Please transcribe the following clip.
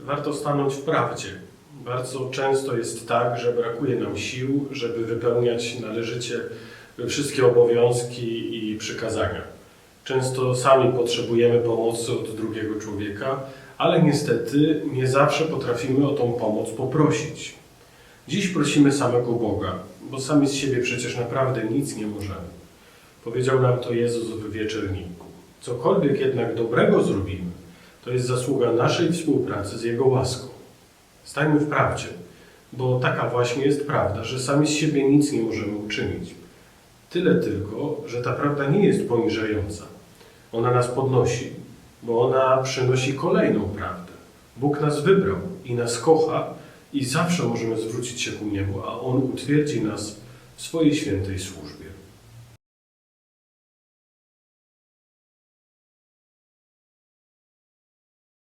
Warto stanąć w prawdzie. Bardzo często jest tak, że brakuje nam sił, żeby wypełniać należycie wszystkie obowiązki i przykazania. Często sami potrzebujemy pomocy od drugiego człowieka, ale niestety nie zawsze potrafimy o tą pomoc poprosić. Dziś prosimy samego Boga, bo sami z siebie przecież naprawdę nic nie możemy. Powiedział nam to Jezus w wieczerniku. Cokolwiek jednak dobrego zrobimy, to jest zasługa naszej współpracy z Jego łaską. Stańmy w prawdzie, bo taka właśnie jest prawda, że sami z siebie nic nie możemy uczynić. Tyle tylko, że ta prawda nie jest poniżająca. Ona nas podnosi, bo ona przynosi kolejną prawdę. Bóg nas wybrał i nas kocha i zawsze możemy zwrócić się ku Niemu, a On utwierdzi nas w swojej świętej służbie.